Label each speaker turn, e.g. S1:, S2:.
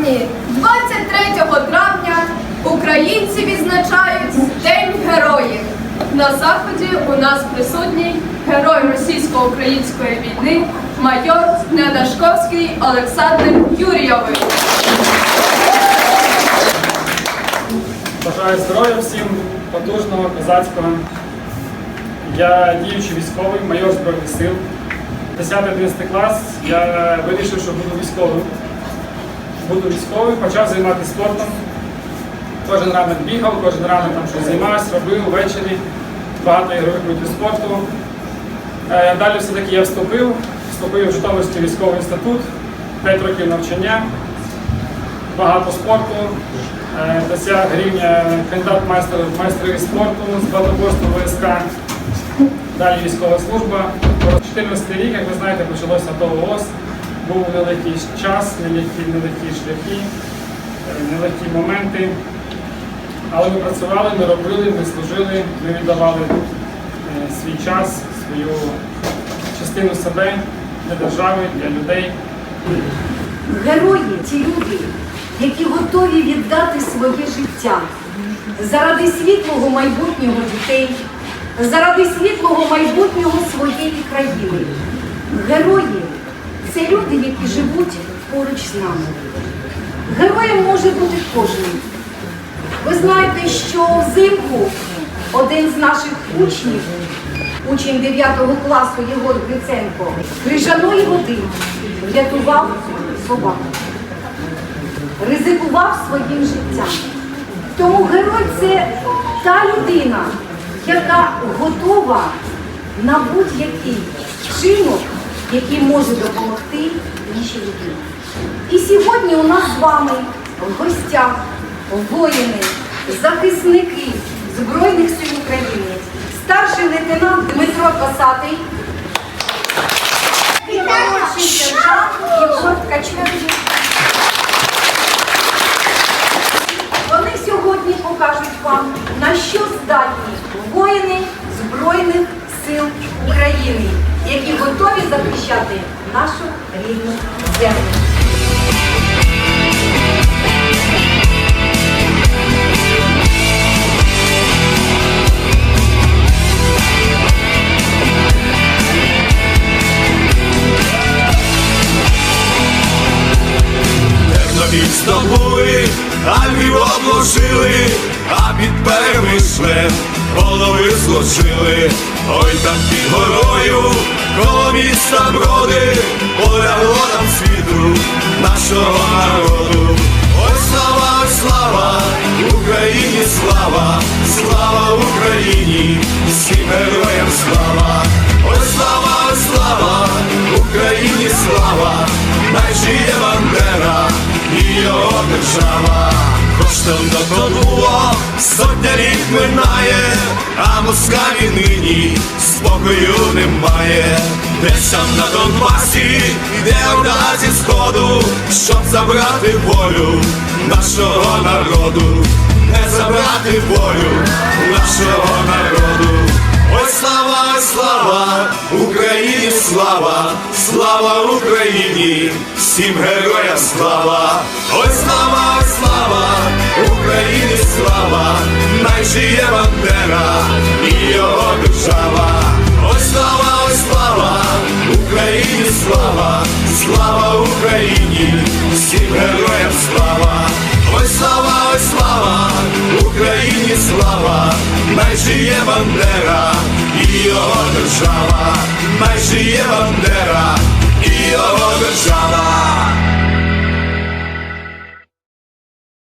S1: дні, 23 травня, українці відзначають День Героїв. На заході у нас присутній герой російсько-української війни, майор Недашковський Олександр Юрійович.
S2: Бажаю здоров'я всім потужного козацького. Я діючий військовий, майор збройних сил. 10-11 клас я вирішив, що буду військовим. Буду військовим, почав займатися спортом. Кожен ранок бігав, кожен ранок там щось займався, робив ввечері. Багато ігрових видів спорту. Е, Далі все-таки я вступив, вступив в Житомирський військовий інститут, 5 років навчання багато спорту, е, досяг рівня кандидат майстрові спорту з багатоборства ВСК. Далі військова служба. 14 рік, як ви знаєте, почалося АТО ООС. Був нелегкий час, нелегкі, нелегкі шляхи, е, нелегкі моменти. Але ми працювали, ми робили, ми служили, ми віддавали е, свій час, свою частину себе для держави, для людей.
S3: Герої ті люди, які готові віддати своє життя заради світлого майбутнього дітей, заради світлого майбутнього своєї країни. Герої це люди, які живуть поруч з нами. Героєм може бути кожен. Ви знаєте, що взимку один з наших учнів, учень 9 класу Єгор Гриценко, крижаної води врятував собаку, ризикував своїм життям. Тому герой це та людина, яка готова на будь-який вчинок, який може допомогти іншій людині. І сьогодні у нас з вами в гостях воїни, захисники Збройних сил України, старший лейтенант Дмитро Косатий, молодший сержант Єгор Ткачук. Вони сьогодні покажуть вам, на що здатні воїни Збройних сил України, які готові захищати нашу рідну землю.
S4: Тернопіль здобули, а Львів обложили, а під перемишлем голови зложили. Ой там під горою, міста броди, полягло нам світу нашого народу. Ой, слава, ой, слава, Україні слава, слава Україні, всім героям слава, ой, слава, ой, слава, Україні слава, найжиє Бандера і його держава. Хоч там дотонуло, сотня літ минає, а москалі нині спокою немає. Десь там на Донбасі йде орда зі сходу, щоб забрати волю нашого народу, не забрати волю нашого народу. Ой, слава, слава, Україні слава, слава Україні, всім героям слава, ой, слава, слава, Україні слава, найжиє Бандера і його Україні, всім героям слава. Ой, слава, ой, слава, Україні слава, найжиє Бандера і його держава, найжиє Бандера і його держава.